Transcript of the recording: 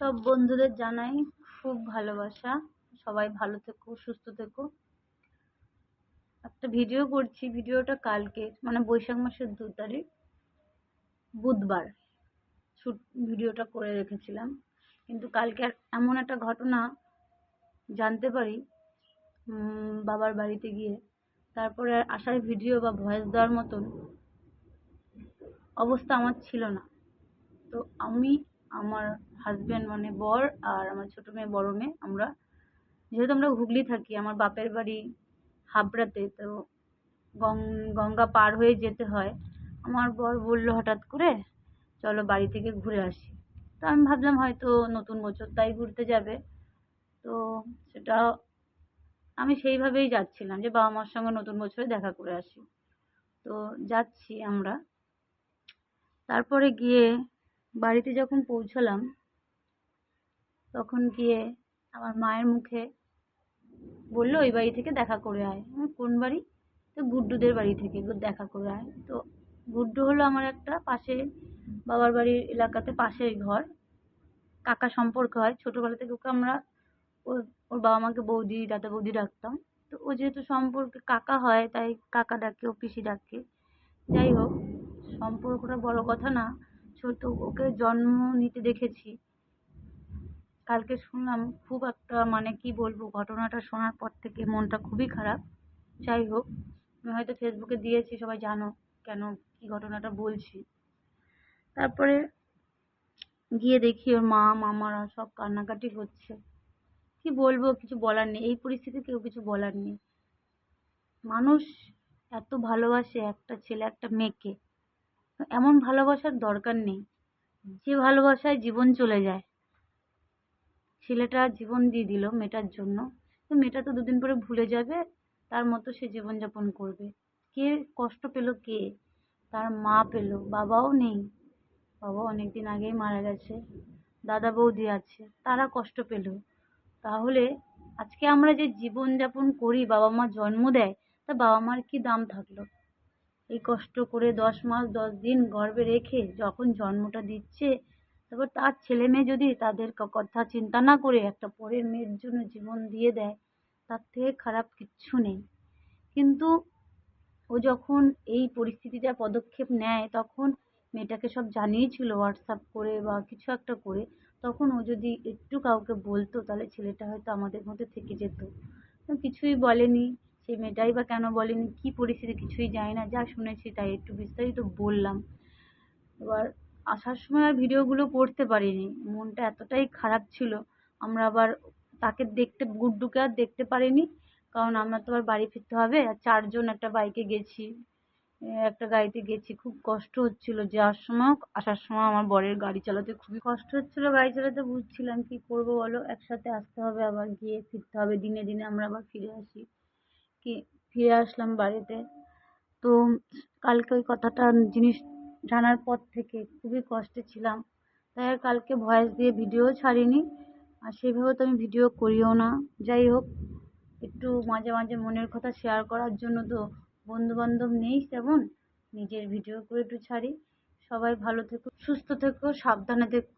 সব বন্ধুদের জানাই খুব ভালোবাসা। সবাই ভালো থেকো, সুস্থ থেকো। একটা ভিডিও করছি ভিডিওটা কালকে মানে বৈশাখ মাসের দু তারিখ, বুধবার। শুট ভিডিওটা করে রেখেছিলাম। কিন্তু কালকে এমন একটা ঘটনা জানতে পারি বাবার বাড়িতে গিয়ে। তারপরে আসার ভিডিও বা ভয়েস দেওয়ার মতন অবস্থা আমার ছিল না। তো আমি আমার হাজব্যান্ড মানে বর আর আমার ছোট মেয়ে, বড় মেয়ে, আমরা, যেহেতু আমরা হুগলি থাকি, আমার বাপের বাড়ি হাবড়াতে, তো গঙ্গা পার হয়ে যেতে হয়। আমার বর বলল হঠাৎ করে, চলো বাড়ি থেকে ঘুরে আসি। তো আমি ভাবলাম হয়তো নতুন বছর তাই ঘুরতে যাবে। তো সেটা, আমি সেইভাবেই যাচ্ছিলাম যে বাবা মার সঙ্গে নতুন বছরে দেখা করে আসি। তো যাচ্ছি আমরা। তারপরে গিয়ে বাড়িতে যখন পৌঁছলাম, তখন গিয়ে আমার মায়ের মুখে বলল, ওই বাড়ি থেকে দেখা করে আয়। কোন বাড়ি? তো গুড্ডুদের বাড়ি থেকে দেখা করে আয়। তো গুড্ডু হলো আমার একটা পাশে, বাবার বাড়ির এলাকাতে পাশের ঘর। কাকা সম্পর্ক হয়, ছোটোবেলা থেকে ওকে আমরা ওর ওর বাবা মাকে বৌদি, দাদা বৌদি ডাকতাম। তো ও যেহেতু সম্পর্কে কাকা হয়, তাই কাকা ডাকে, ও পিসি ডাকে। যাই হোক, সম্পর্কটা বড় কথা না ছোট ওকে জন্ম নিতে দেখেছি। কালকে শুনলাম খুব একটা মানে কি বলব, ঘটনাটা শোনার পর থেকে মনটা খুবই খারাপ। যাই হোক, আমি হয়তো ফেসবুকে দিয়েছি, সবাই জানো কেন কি ঘটনাটা বলছি। তারপরে গিয়ে দেখি ওর মা, মামারা সব কান্নাকাটি হচ্ছে। কি বলব, কিছু বলার নেই। এই পরিস্থিতিতে কেউ কিছু বলার নেই। মানুষ এত ভালোবাসে একটা ছেলে, একটা মেয়েকে। এমন ভালোবাসার দরকার নেই। যে ভালোবাসায় জীবন চলে যায়। ছেলেটা জীবন দিয়ে দিল মেয়েটার জন্য। তো মেয়েটা তো দুদিন পরে ভুলে যাবে। তার মতো সে জীবনযাপন করবে। কে কষ্ট পেল কে? তার মা পেল। বাবাও নেই। বাবা অনেকদিন আগেই মারা গেছে। দাদা বৌদি আছে। তারা কষ্ট পেল। তাহলে আজকে আমরা যে জীবনযাপন করি, বাবা মা জন্ম দেয়, তা বাবা মার কি দাম থাকল? এই কষ্ট করে দশ মাস, দশ দিন গর্ভে রেখে যখন জন্মটা দিচ্ছে, তারপর তার ছেলে মেয়ে যদি তাদের কথা চিন্তা না করে একটা পরের মেয়ের জন্য জীবন দিয়ে দেয়, তার থেকে খারাপ কিচ্ছু নেই। কিন্তু ও যখন এই পরিস্থিতিতে পদক্ষেপ নেয়, তখন মেয়েটাকে সব জানিয়েছিল হোয়াটসঅ্যাপ করে বা কিছু একটা করে। তখন ও যদি একটু কাউকে বলতো, তাহলে ছেলেটা হয়তো আমাদের মধ্যে থেকে যেত। কিছুই বলেনি। সেই মেয়েটাই বা কেন বলেনি? কী পরিস্থিতি? কিছুই জানি না, যা শুনেছি তাই একটু বিস্তারিত বললাম। এবার আসার সময় আর ভিডিওগুলো করতে পারিনি, মনটা এতটাই খারাপ ছিল। আমরা আবার তাকে দেখতে, গুড্ডুকে আর দেখতে পারিনি, কারণ আমরা তো আবার বাড়ি ফিরতে হবে, আর চারজন একটা বাইকে গেছি, একটা গাড়িতে গেছি, খুব কষ্ট হচ্ছিল। যাওয়ার সময় আসার সময় আমার বরের গাড়ি চালাতে খুবই কষ্ট হচ্ছিল, গাড়ি চালাতে বুঝছিলাম কি করব বলো? একসাথে আসতে হবে, আবার গিয়ে ফিরতে হবে, দিনে দিনে আমরা আবার ফিরে আসি। কি, ফিরে আসলাম বাড়িতে। তো কালকে ওই কথাটা জিনিস জানার পর থেকে খুবই কষ্টে ছিলাম। তাই আর কালকে ভয়েস দিয়ে ভিডিও ছাড়িনি। আর সেইভাবে তো আমি ভিডিও করিও না। যাই হোক, একটু মাঝে মাঝে মনের কথা শেয়ার করার জন্য তো বন্ধুবান্ধব নেই তেমন। নিজের ভিডিও করে একটু ছাড়ি। সবাই ভালো থেকো, সুস্থ থেকো, সাবধানে থেকো।